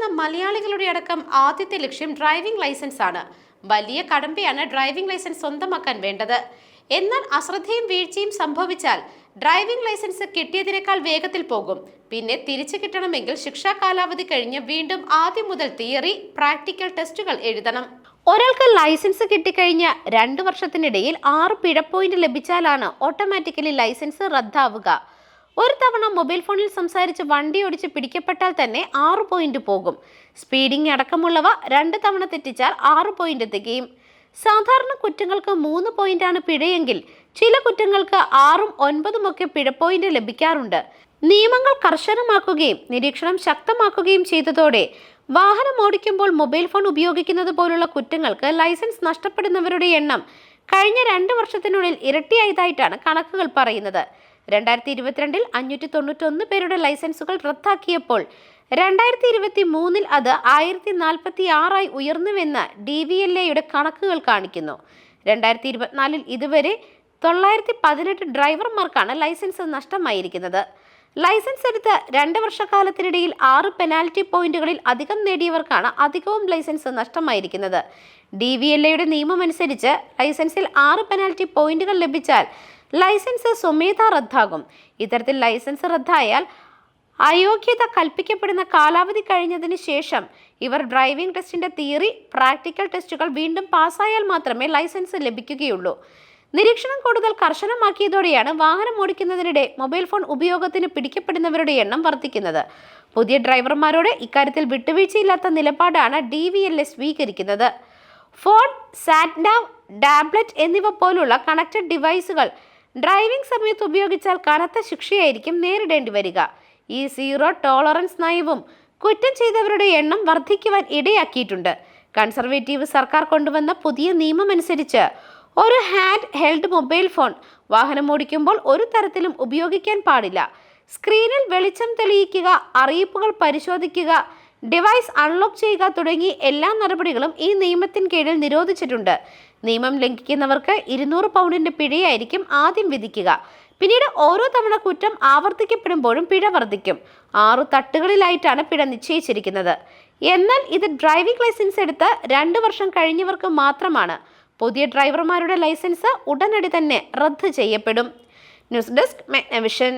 പുറത്തിറങ്ങുന്ന മലയാളികളുടെ അടക്കം ആദ്യത്തെ ലക്ഷ്യം ഡ്രൈവിംഗ് ലൈസൻസ് ആണ്. വലിയ കടമ്പയാണ് ഡ്രൈവിംഗ് ലൈസൻസ് സ്വന്തമാക്കാൻ വേണ്ടത്. എന്നാൽ അശ്രദ്ധയും വീഴ്ചയും സംഭവിച്ചാൽ ഡ്രൈവിംഗ് ലൈസൻസ് കിട്ടിയതിനേക്കാൾ വേഗത്തിൽ പോകും. പിന്നെ തിരിച്ചു കിട്ടണമെങ്കിൽ ശിക്ഷാ കാലാവധി കഴിഞ്ഞ് വീണ്ടും ആദ്യം മുതൽ തിയറി പ്രാക്ടിക്കൽ ടെസ്റ്റുകൾ എഴുതണം. ഒരാൾക്ക് ലൈസൻസ് കിട്ടിക്കഴിഞ്ഞ രണ്ട് വർഷത്തിനിടയിൽ ആറ് പിഴ പോയിന്റ് ലഭിച്ചാലാണ് ഓട്ടോമാറ്റിക്കലി ലൈസൻസ് റദ്ദാവുക. ഒരു തവണ മൊബൈൽ ഫോണിൽ സംസാരിച്ച് വണ്ടി ഓടിച്ച് പിടിക്കപ്പെട്ടാൽ തന്നെ ആറ് പോയിന്റ് പോകും. സ്പീഡിംഗ് അടക്കമുള്ളവ രണ്ട് തവണ തെറ്റിച്ചാൽ ആറ് പോയിന്റ് തികയും സാധാരണ കുറ്റങ്ങൾക്ക് മൂന്ന് പോയിന്റാണ് പിഴയെങ്കിൽ ചില കുറ്റങ്ങൾക്ക് ആറും ഒൻപതും ഒക്കെ പിഴ പോയിന്റ് ലഭിക്കാറുണ്ട്. നിയമങ്ങൾ കർശനമാക്കുകയും നിരീക്ഷണം ശക്തമാക്കുകയും ചെയ്തതോടെ വാഹനം ഓടിക്കുമ്പോൾ മൊബൈൽ ഫോൺ ഉപയോഗിക്കുന്നത് പോലുള്ള കുറ്റങ്ങൾക്ക് ലൈസൻസ് നഷ്ടപ്പെടുന്നവരുടെ എണ്ണം കഴിഞ്ഞ രണ്ട് വർഷത്തിനുള്ളിൽ ഇരട്ടിയായതായിട്ടാണ് കണക്കുകൾ പറയുന്നത്. രണ്ടായിരത്തി ഇരുപത്തിരണ്ടിൽ അഞ്ഞൂറ്റി തൊണ്ണൂറ്റൊന്ന് പേരുടെ ലൈസൻസുകൾ റദ്ദാക്കിയപ്പോൾ രണ്ടായിരത്തി ഇരുപത്തി മൂന്നിൽ അത് ആയിരത്തി നാൽപ്പത്തി ആറായി ഉയർന്നുവെന്ന് ഡി വി എൽ എയുടെ കണക്കുകൾ കാണിക്കുന്നു. രണ്ടായിരത്തി ഇരുപത്തിനാലിൽ ഇതുവരെ തൊള്ളായിരത്തി പതിനെട്ട് ഡ്രൈവർമാർക്കാണ് ലൈസൻസ് നഷ്ടമായിരിക്കുന്നത്. ലൈസൻസ് എടുത്ത് രണ്ട് വർഷക്കാലത്തിനിടയിൽ ആറ് പെനാൽറ്റി പോയിന്റുകളിൽ അധികം നേടിയവർക്കാണ് അധികവും ലൈസൻസ് നഷ്ടമായിരിക്കുന്നത്. ഡി വി എൽ എയുടെ നിയമമനുസരിച്ച് ലൈസൻസിൽ ആറ് പെനാൽറ്റി പോയിന്റുകൾ ലഭിച്ചാൽ ലൈസൻസ് സ്വമേധ റദ്ദാകും. ഇത്തരത്തിൽ ലൈസൻസ് റദ്ദായാൽ അയോഗ്യത കൽപ്പിക്കപ്പെടുന്ന കാലാവധി കഴിഞ്ഞതിന് ശേഷം ഇവർ ഡ്രൈവിംഗ് ടെസ്റ്റിന്റെ തിയറി പ്രാക്ടിക്കൽ ടെസ്റ്റുകൾ വീണ്ടും പാസ്സായാൽ മാത്രമേ ലൈസൻസ് ലഭിക്കുകയുള്ളൂ. നിരീക്ഷണം കൂടുതൽ കർശനമാക്കിയതോടെയാണ് വാഹനം ഓടിക്കുന്നതിനിടെ മൊബൈൽ ഫോൺ ഉപയോഗത്തിന് പിടിക്കപ്പെടുന്നവരുടെ എണ്ണം വർദ്ധിക്കുന്നത്. പുതിയ ഡ്രൈവർമാരോട് ഇക്കാര്യത്തിൽ വിട്ടുവീഴ്ചയില്ലാത്ത നിലപാടാണ് ഡി വി എൽ എസ് സ്വീകരിക്കുന്നത്. ഫോൺ സാറ്റ്നാവ് ടാബ്ലറ്റ് എന്നിവ പോലുള്ള കണക്റ്റഡ് ഡിവൈസുകൾ ഡ്രൈവിംഗ് സമയത്ത് ഉപയോഗിച്ചാൽ കനത്ത ശിക്ഷയായിരിക്കും നേരിടേണ്ടി വരിക. ഈ സീറോ ടോളറൻസ് നയവും കുറ്റം ചെയ്തവരുടെ എണ്ണം വർദ്ധിക്കുവാൻ ഇടയാക്കിയിട്ടുണ്ട്. കൺസർവേറ്റീവ് സർക്കാർ കൊണ്ടുവന്ന പുതിയ നിയമമനുസരിച്ച് ഒരു ഹാൻഡ് ഹെൽഡ് മൊബൈൽ ഫോൺ വാഹനം ഓടിക്കുമ്പോൾ ഒരു തരത്തിലും ഉപയോഗിക്കാൻ പാടില്ല. സ്ക്രീനിൽ വെളിച്ചം തെളിയിക്കുക അറിയിപ്പുകൾ പരിശോധിക്കുക ഡിവൈസ് അൺലോക്ക് ചെയ്യുക തുടങ്ങി എല്ലാ നടപടികളും ഈ നിയമത്തിന് കീഴിൽ നിരോധിച്ചിട്ടുണ്ട്. നിയമം ലംഘിക്കുന്നവർക്ക് ഇരുന്നൂറ് പൗണ്ടിന്റെ പിഴയായിരിക്കും ആദ്യം വിധിക്കുക. പിന്നീട് ഓരോ തവണ കുറ്റം ആവർത്തിക്കപ്പെടുമ്പോഴും പിഴ വർദ്ധിക്കും. ആറു തട്ടുകളിലായിട്ടാണ് പിഴ നിശ്ചയിച്ചിരിക്കുന്നത്. എന്നാൽ ഇത് ഡ്രൈവിംഗ് ലൈസൻസ് എടുത്ത് രണ്ട് വർഷം കഴിഞ്ഞവർക്ക് മാത്രമാണ്. പുതിയ ഡ്രൈവർമാരുടെ ലൈസൻസ് ഉടനടി തന്നെ റദ്ദ് ചെയ്യപ്പെടും. News desk മെഗ്നവിഷൻ.